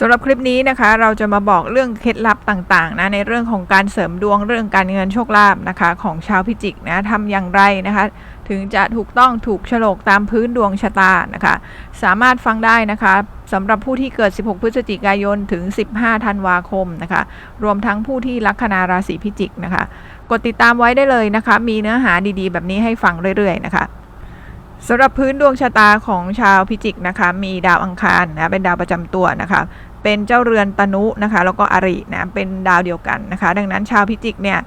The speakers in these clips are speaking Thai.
สำหรับคลิปนี้นะคะ เราจะมาบอกเรื่องเคล็ดลับต่างๆนะในเรื่องของการเสริมดวงเรื่องการเงินโชคลาภนะคะ ของชาวพิจิกนะทำอย่างไรนะคะ ถึงจะถูกต้องถูกฉลกตามพื้นดวงชะตานะคะ สามารถฟังได้นะคะสำหรับผู้ที่เกิด 16 พฤศจิกายนถึง 15 ธันวาคมนะคะ รวมทั้งผู้ที่ลัคนาราศีพิจิกนะคะ กดติดตามไว้ได้เลยนะคะ มีเนื้อหาดีๆ แบบนี้ให้ฟังเรื่อยๆนะคะสำหรับพื้นดวงชะตาของชาวพิจิกนะคะ มีดาวอังคารนะเป็นดาวประจำตัวนะคะ เป็นเจ้าเรือนตนุนะคะแล้วก็อรินะเป็นดาวเดียวกันนะคะ ดังนั้นชาวพิจิกเนี่ย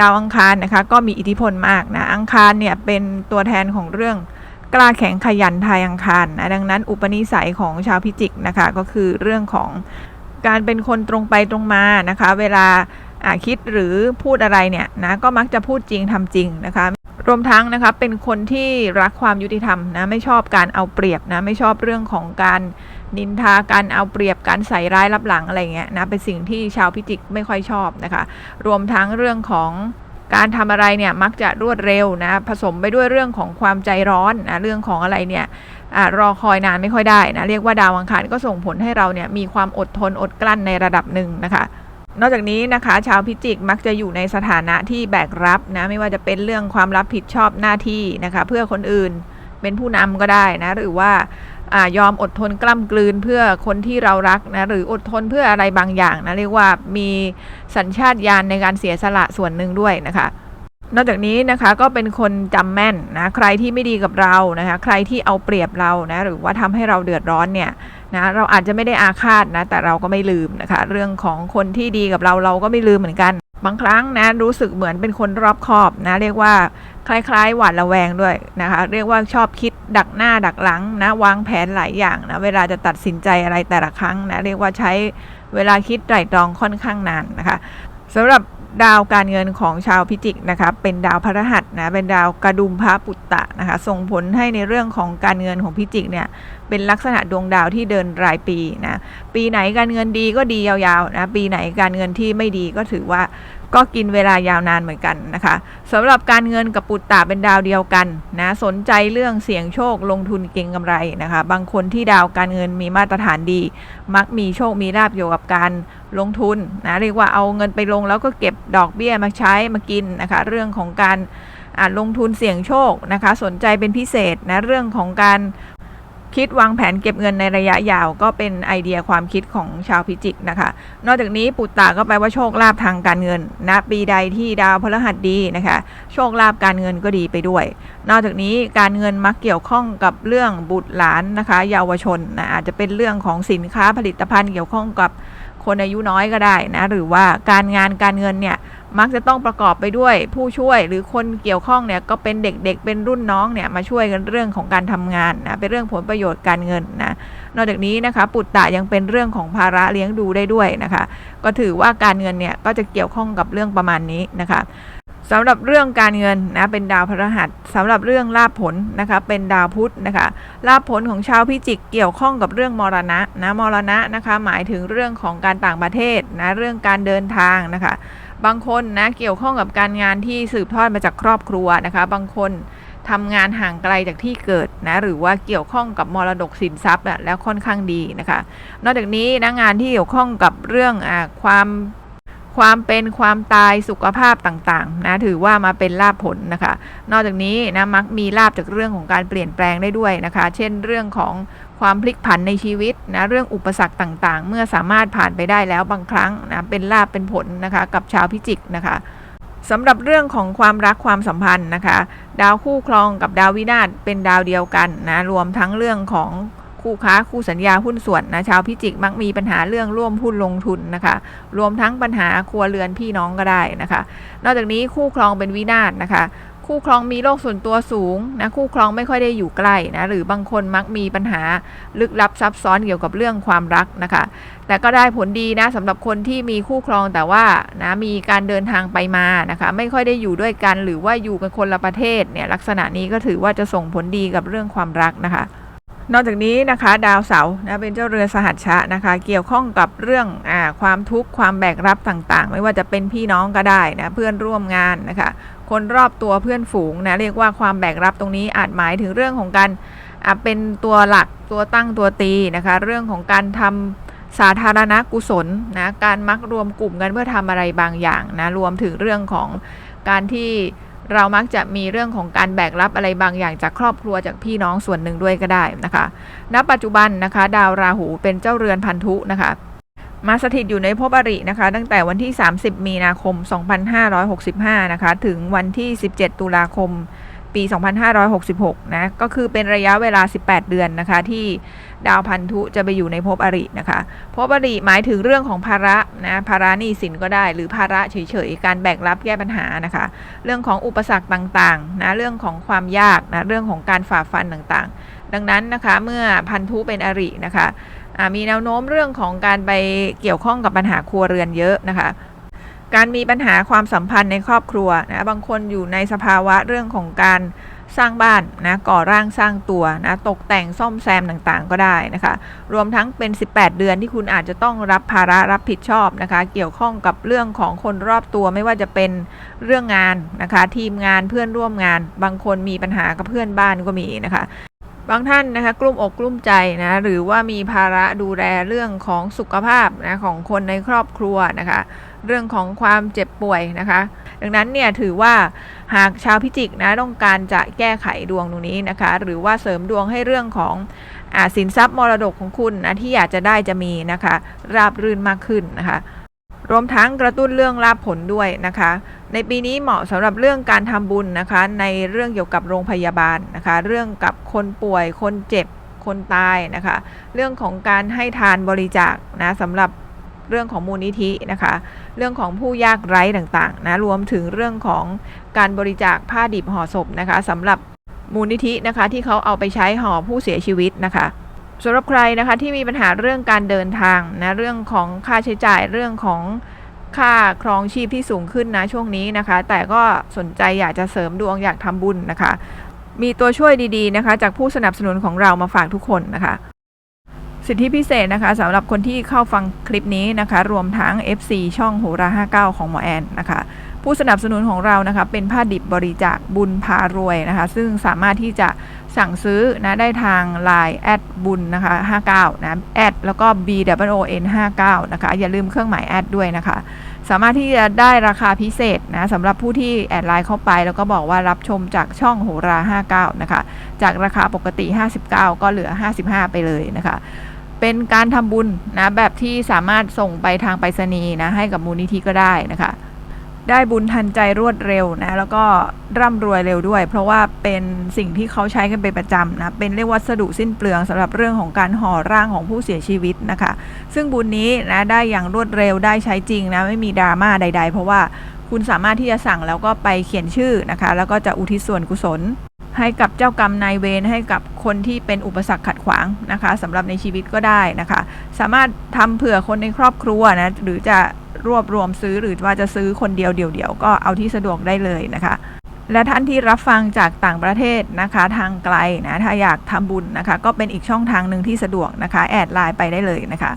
ดาวอังคารนะคะก็มีอิทธิพลมากนะอังคารเนี่ยเป็นตัวแทนของเรื่องกล้าแข็งขยันทายอังคารนะดังนั้นอุปนิสัยของชาวพิจิกนะคะก็คือเรื่องของการเป็นคนตรงไปตรงมานะคะ เวลาอ่าคิดหรือพูดอะไรเนี่ยนะก็มักจะพูดจริงทำจริงนะคะ รวมทั้งนะคะเป็นคนที่รักความยุติธรรมนะไม่ชอบการเอาเปรียบนะไม่ชอบเรื่องของการ นินทาการเอาเปรียบการใส่ร้ายรับหลังอะไรเงี้ยนะเป็นสิ่งที่ชาวพิจิกไม่ค่อยชอบนะคะ รวมทั้งเรื่องของการทำอะไรเนี่ยมักจะรวดเร็วนะผสมไปด้วยเรื่องของความใจร้อนนะเรื่องของอะไรเนี่ยอรอคอยนานไม่ค่อยได้นะเรียกว่าดาวอังคารก็ส่งผลให้เราเนี่ยมีความอดทนอดกลั้นในระดับหนึ่งนะคะ นอกจากนี้นะคะ ชาวพิจิกมักจะอยู่ในสถานะที่แบกรับนะไม่ว่าจะเป็นเรื่องความรับผิดชอบหน้าที่นะคะ เพื่อคนอื่นเป็นผู้นำก็ได้นะหรือว่า อยอมอดทนกล้ำกลืนเพื่อคนที่เรารักนะหรืออดทนเพื่ออะไรบางอย่างนะเรียกว่ามีสัญชาตญาณในการเสียสละส่วนหนึ่งด้วยนะคะนอกจากนี้นะคะก็เป็นคนจำแม่นนะใครที่ไม่ดีกับเรานะคะใครที่เอาเปรียบเรานะหรือว่าทำให้เราเดือดร้อนเนี่ยนะเราอาจจะไม่ได้อาฆาตนะแต่เราก็ไม่ลืมนะคะเรื่องของคนที่ดีกับเราเราก็ไม่ลืมเหมือนกัน บางครั้งนะรู้สึกเหมือนเป็นคนรอบคอบนะเรียกว่าคล้ายๆ หวาดระแวงด้วยนะคะเรียกว่าชอบคิด ดักหน้าดักหลังนะวางแผนหลายอย่างนะเวลาจะตัดสินใจอะไรแต่ละครั้งนะเรียกว่าใช้เวลาคิดไตร่ตรองค่อนข้างนานนะคะสำหรับดาวการเงินของชาวพิจิกนะคะเป็นดาวพฤหัสนะเป็นดาวกระดุมพระปุตตะนะคะส่งผลให้ในเรื่องของการเงินของพิจิกเนี่ยเป็นลักษณะดวงดาวที่เดินรายปีนะปีไหนการเงินดีก็ดียาวๆนะปีไหนการเงินที่ไม่ดีก็ถือว่า ก็กินเวลายาวนานเหมือนกันนะคะสำหรับการเงินกับปุตตะเป็นดาวเดียวกันนะสนใจเรื่องเสี่ยงโชคลงทุนเก็งกำไรนะคะ บางคนที่ดาวการเงินมีมาตรฐานดี มักมีโชคมีลาบเกี่ยวกับการลงทุนนะเรียกว่าเอาเงินไปลงแล้วก็เก็บดอกเบี้ยมาใช้มากินนะคะ เรื่องของการอ่าลงทุนเสี่ยงโชคนะคะ สนใจเป็นพิเศษนะเรื่องของการ คิดวางแผนเก็บเงินในระยะยาวก็เป็นไอเดียความคิดของชาวพิจิกนะคะ นอกจากนี้ปุตตะก็แปลว่าโชคลาภทางการเงินนะปีใดที่ดาวพฤหัสดีนะคะ โชคลาภการเงินก็ดีไปด้วย นอกจากนี้การเงินมักเกี่ยวข้องกับเรื่องบุตรหลานนะคะ เยาวชนนะอาจจะเป็นเรื่องของสินค้าผลิตภัณฑ์เกี่ยวข้องกับคนอายุน้อยก็ได้นะหรือว่าการงานการเงินเนี่ย มักจะต้องประกอบไปด้วยผู้ช่วยหรือคนเกี่ยวข้องเนี่ยก็เป็นเด็กๆเป็นรุ่นน้องเนี่ยมาช่วยกันเรื่องของการทำงานนะเป็นเรื่องผลประโยชน์การเงินนะนอกจากนี้นะคะปุตตะยังเป็นเรื่องของภาระเลี้ยงดูได้ด้วยนะคะ ก็ถือว่าการเงินเนี่ยก็จะเกี่ยวข้องกับเรื่องประมาณนี้นะคะสำหรับเรื่องการเงินนะเป็นดาวพฤหัสสำหรับเรื่องลาภผลนะคะเป็นดาวพุธนะคะลาภผลของชาวพิจิกเกี่ยวข้องกับเรื่องมรณะนะมรณะนะคะหมายถึงเรื่องของการต่างประเทศนะเรื่องการเดินทางนะคะ บางคนนะเกี่ยวข้องกับการงานที่สืบทอดมาจากครอบครัวนะคะ บางคนทำงานห่างไกลจากที่เกิดนะหรือว่าเกี่ยวข้องกับมรดกสินทรัพย์อะแล้วค่อนข้างดีนะคะ นอกจากนี้นะงานที่เกี่ยวข้องกับเรื่องอความความเป็นความตายสุขภาพต่างๆนะถือว่ามาเป็นลาภผลนะคะ นอกจากนี้นะมักมีลาบจากเรื่องของการเปลี่ยนแปลงได้ด้วยนะคะ เช่นเรื่องของ ความพลิกผันในชีวิตนะเรื่องอุปสรรคต่างๆ เมื่อสามารถผ่านไปได้แล้วบางครั้งนะเป็นลาบเป็นผลนะคะกับชาวพิจิกนะคะสำหรับเรื่องของความรักความสัมพันธ์นะคะ ดาวคู่ครองกับดาววินาศเป็นดาวเดียวกันนะรวมทั้งเรื่องของคู่ค้าคู่สัญญาหุ้นส่วนนะชาวพิจิกมักมีปัญหาเรื่องร่วมหุ้นลงทุนนะคะ รวมทั้งปัญหาครัวเรือนพี่น้องก็ได้นะคะ นอกจากนี้คู่ครองเป็นวินาศนะคะ คู่ครองมีโรคส่วนตัวสูงนะคู่ครองไม่ค่อยได้อยู่ใกล้นะหรือบางคนมักมีปัญหาลึกลับซับซ้อนเกี่ยวกับเรื่องความรักนะคะ แต่ก็ได้ผลดีนะสำหรับคนที่มีคู่ครองแต่ว่านะมีการเดินทางไปมานะคะไม่ค่อยได้อยู่ด้วยกัน หรือว่าอยู่กันคนละประเทศเนี่ยลักษณะนี้ก็ถือว่าจะส่งผลดีกับเรื่องความรักนะคะ นอกจากนี้นะคะดาวเสาร์นะเป็นเจ้าเรือสหัชชะนะคะ เกี่ยวข้องกับเรื่องอาความทุกข์ความแบกรับต่างๆ ไม่ว่าจะเป็นพี่น้องก็ได้นะเพื่อนร่วมงานนะคะ คนรอบตัวเพื่อนฝูงนะเรียกว่าความแบกรับตรงนี้อาจหมายถึงเรื่องของการอะเป็นตัวหลักตัวตั้งตัวตีนะคะ เรื่องของการทำสาธารณกุศลนะการมักรวมกลุ่มกันเพื่อทำอะไรบางอย่างนะรวมถึงเรื่องของการที่ เรามักจะมีเรื่องของการแบกรับอะไรบางอย่างจากครอบครัวจากพี่น้องส่วนหนึ่งด้วยก็ได้นะคะ ณ ปัจจุบันนะคะ ดาวราหูเป็นเจ้าเรือนพันธุนะคะมาสถิตอยู่ในภพอรินะคะ ตั้งแต่วันที่ 30 มีนาคม 2565 นะคะ ถึงวันที่ 17 ตุลาคม ปี 2566 นะ ก็คือเป็นระยะเวลา 18 เดือนนะคะ ที่ดาวพันธุจะไปอยู่ในภพอรินะคะภพอริหมายถึงเรื่องของภาระนะภาระหนี้สินก็ได้ หรือภาระเฉยๆ การแบกรับแก้ปัญหานะคะ เรื่องของอุปสรรคต่างๆนะเรื่องของความยากนะเรื่องของการฝ่าฟันต่างๆ ดังนั้นนะคะเมื่อพันธุเป็นอรินะคะมีแนวโน้มเรื่องของการไปเกี่ยวข้องกับปัญหาครัวเรือนเยอะนะคะ การมีปัญหาความสัมพันธ์ในครอบครัวนะบางคนอยู่ในสภาวะเรื่องของการสร้างบ้านนะก่อร่างสร้างตัวนะตกแต่งซ่อมแซมต่างๆ ก็ได้นะคะ รวมทั้งเป็น 18 เดือนที่คุณอาจจะต้องรับภาระรับผิดชอบนะคะ เกี่ยวข้องกับเรื่องของคนรอบตัวไม่ว่าจะเป็นเรื่องงานนะคะ ทีมงานเพื่อนร่วมงาน บางคนมีปัญหากับเพื่อนบ้านก็มีนะคะบางท่านนะคะกลุ้มอกกลุ้มใจนะหรือว่ามีภาระดูแลเรื่องของสุขภาพนะของคนในครอบครัวนะคะ เรื่องของความเจ็บป่วยนะคะ ดังนั้นเนี่ยถือว่าหากชาวพิจิกนะต้องการจะแก้ไขดวงตรงนี้นะคะ หรือว่าเสริมดวงให้เรื่องของอสินทรัพย์มรดกของคุณนะที่อยากจะได้จะมีนะคะ ราบรื่นมากขึ้นนะคะรวมทั้งกระตุ้นเรื่องลาภผลด้วยนะคะ ในปีนี้เหมาะสำหรับเรื่องการทำบุญนะคะ ในเรื่องเกี่ยวกับโรงพยาบาลนะคะ เรื่องกับคนป่วยคนเจ็บคนตายนะคะ เรื่องของการให้ทานบริจาคนะสำหรับ เรื่องของมูลนิธินะคะ เรื่องของผู้ยากไร้ต่างๆนะรวมถึงเรื่องของการบริจาคผ้าดิบห่อศพนะคะสำหรับมูลนิธินะคะที่เขาเอาไปใช้ห่อผู้เสียชีวิตนะคะสำหรับใครนะคะที่มีปัญหาเรื่องการเดินทางนะเรื่องของค่าใช้จ่ายเรื่องของค่าครองชีพที่สูงขึ้นนะช่วงนี้นะคะ แต่ก็สนใจอยากจะเสริมดวงอยากทำบุญนะคะ มีตัวช่วยดีๆนะคะ จากผู้สนับสนุนของเรามาฝากทุกคนนะคะ สิทธิพิเศษนะคะสำหรับคนที่เข้าฟังคลิปนี้นะคะ รวมทั้ง FC ช่องโหรา 59 ของหมอแอนนะคะผู้สนับสนุนของเรานะคะเป็นผ้าดิบบริจาคบุญพารวยนะคะซึ่งสามารถที่จะสั่งซื้อนะได้ทาง Line แอดบุญนะคะ59นะแอดแล้วก็ B W O N 59นะคะอย่าลืมเครื่องหมายแอดด้วยนะคะ สามารถที่จะได้ราคาพิเศษนะสำหรับผู้ที่แอดไลน์เข้าไป แล้วก็บอกว่ารับชมจากช่องโหรา 59 นะคะ จากราคาปกติ 59 ก็เหลือ 55 ไปเลยนะคะ เป็นการทำบุญนะแบบที่สามารถส่งไปทางไปรษณีย์นะให้กับมูลนิธิก็ได้นะคะ ได้บุญทันใจรวดเร็วนะแล้วก็ร่ำรวยเร็วด้วย เพราะว่าเป็นสิ่งที่เขาใช้กันเป็นประจำนะเป็นเรียกวัสดุสิ้นเปลืองสำหรับเรื่องของการห่อร่างของผู้เสียชีวิตนะคะ ซึ่งบุญนี้นะได้อย่างรวดเร็วได้ใช้จริงนะไม่มีดราม่าใด ๆ เพราะว่าคุณสามารถที่จะสั่งแล้วก็ไปเขียนชื่อนะคะ แล้วก็จะอุทิศส่วนกุศล ให้กับเจ้ากรรมนายเวรให้กับคนที่เป็นอุปสรรคขัดขวางนะคะสำหรับในชีวิตก็ได้นะคะ สามารถทำเผื่อคนในครอบครัวนะหรือจะรวบรวมซื้อหรือว่าจะซื้อคนเดียวเดี่ยวๆก็เอาที่สะดวกได้เลยนะคะและท่านที่รับฟังจากต่างประเทศนะคะทางไกลนะถ้าอยากทำบุญนะคะ ก็เป็นอีกช่องทางหนึ่งที่สะดวกนะคะ แอดไลน์ไปได้เลยนะคะ